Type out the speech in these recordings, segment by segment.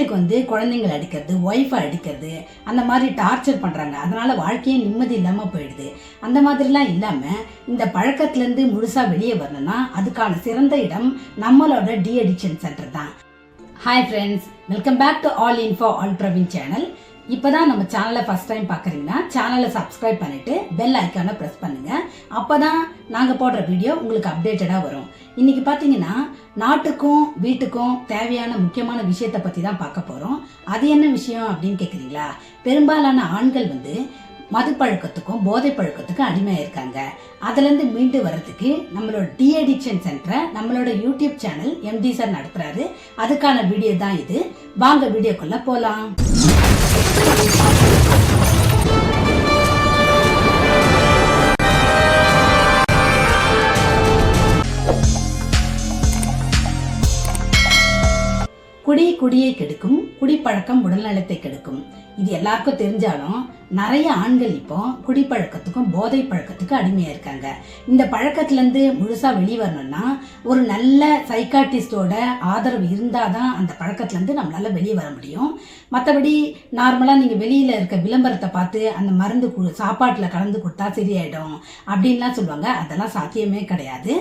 வீட்டுக்கு வந்து குழந்தைங்களை அடிக்கிறது ஒய்ஃபை அடிக்கிறது அந்த மாதிரி டார்ச்சர் பண்ணுறாங்க அதனால் வாழ்க்கையே நிம்மதி இல்லாமல் போயிடுது. அந்த மாதிரிலாம் இல்லாமல் இந்த பழக்கத்துலேருந்து முழுசாக வெளியே வரணும்னா அதுக்கான சிறந்த இடம் நம்மளோட டி அடிக்ஷன் சென்டர் தான் hi friends welcome back to all info all Praveen channel இப்போ தான் நம்ம சேனலை ஃபஸ்ட் டைம் பார்க்குறீங்கன்னா சேனலை சப்ஸ்கிரைப் பண்ணிவிட்டு பெல் ஐக்கானை ப்ரெஸ் பண்ணுங்கள் அப்போ தான் நாங்கள் போடுற வீடியோ உங்களுக்கு அப்டேட்டடாக வரும். இன்றைக்கி பார்த்தீங்கன்னா நாட்டுக்கும் வீட்டுக்கும் தேவையான முக்கியமான விஷயத்தை பற்றி தான் பார்க்க போகிறோம் அது என்ன விஷயம் அப்படின்னு கேட்குறீங்களா பெரும்பாலான ஆண்கள் வந்து மது பழக்கத்துக்கும் போதை பழக்கத்துக்கும் அடிமையாக இருக்காங்க அதுலேருந்து மீண்டு வர்றதுக்கு நம்மளோட டி அடிக்ஷன் சென்டரை நம்மளோட யூடியூப் சேனல் எம்டி சார் நடத்துறாரு. அதுக்கான வீடியோ தான் இது. வாங்க வீடியோக்குள்ள போகலாம் குடி குடியை கெடுக்கும் குடிப்பழக்கம் உடல்நலத்தை கெடுக்கும். இது எல்லாருக்கும் தெரிஞ்சாலும் நிறைய ஆண்கள் இப்போ குடிப்பழக்கத்துக்கும் போதை பழக்கத்துக்கும் அடிமையா இருக்காங்க. இந்த பழக்கத்திலேருந்து முழுசா வெளிவரணும்னா ஒரு நல்ல சைக்காட்டிஸ்டோட ஆதரவு இருந்தாதான் அந்த பழக்கத்திலேருந்து நம்மளால வெளியே வர முடியும். மற்றபடி நார்மலாக நீங்கள் வெளியில் இருக்க விளம்பரத்தை பார்த்து அந்த மருந்து கு சாப்பாட்டில் கலந்து கொடுத்தா சரியாயிடும் அப்படின்லாம் சொல்லுவாங்க. அதெல்லாம் சாத்தியமே கிடையாது.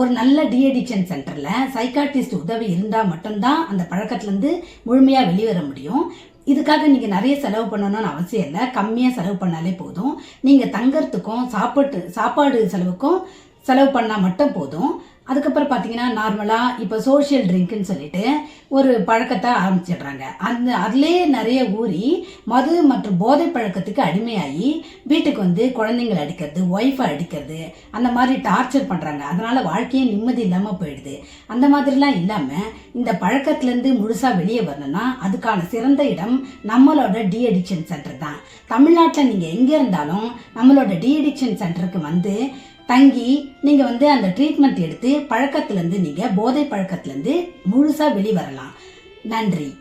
ஒரு நல்ல டிஎடிக்ஷன் சென்டரில் சைக்காட்டிஸ்ட் உதவி இருந்தால் மட்டும்தான் அந்த பழக்கத்துலேருந்து முழுமையாக வெளிவர முடியும். இதுக்காக நீங்கள் நிறைய செலவு பண்ணணும்னு அவசியம் இல்லை. கம்மியாக செலவு பண்ணாலே போதும். நீங்கள் தங்கறதுக்கும் சாப்பாட்டு சாப்பாடு செலவுக்கும் செலவு பண்ணால் மட்டும் போதும். அதுக்கப்புறம் பார்த்தீங்கன்னா நார்மலாக இப்போ சோஷியல் ட்ரிங்க்னு சொல்லிட்டு ஒரு பழக்கத்தை ஆரம்பிச்சிடுறாங்க. அந்த அதுலேயே நிறைய ஊறி மது மற்றும் போதை பழக்கத்துக்கு அடிமையாகி வீட்டுக்கு வந்து குழந்தைங்களை அடிக்கிறது ஒய்ஃபை அடிக்கிறது அந்த மாதிரி டார்ச்சர் பண்ணுறாங்க அதனால் வாழ்க்கையே நிம்மதி இல்லாமல் போயிடுது. அந்த மாதிரிலாம் இல்லாமல் இந்த பழக்கத்துலேருந்து முழுசாக வெளியே வரணும்னா அதுக்கான சிறந்த இடம் நம்மளோட டி அடிக்ஷன் சென்டர் தான். தமிழ்நாட்டில் நீங்கள் எங்கே இருந்தாலும் நம்மளோட டி அடிக்ஷன் சென்டருக்கு வந்து தங்கி நீங்கள் வந்து அந்த ட்ரீட்மெண்ட் எடுத்து பழக்கத்துலேருந்து நீங்கள் போதை பழக்கத்துலேருந்து முழுசாக வெளிவரலாம். நன்றி.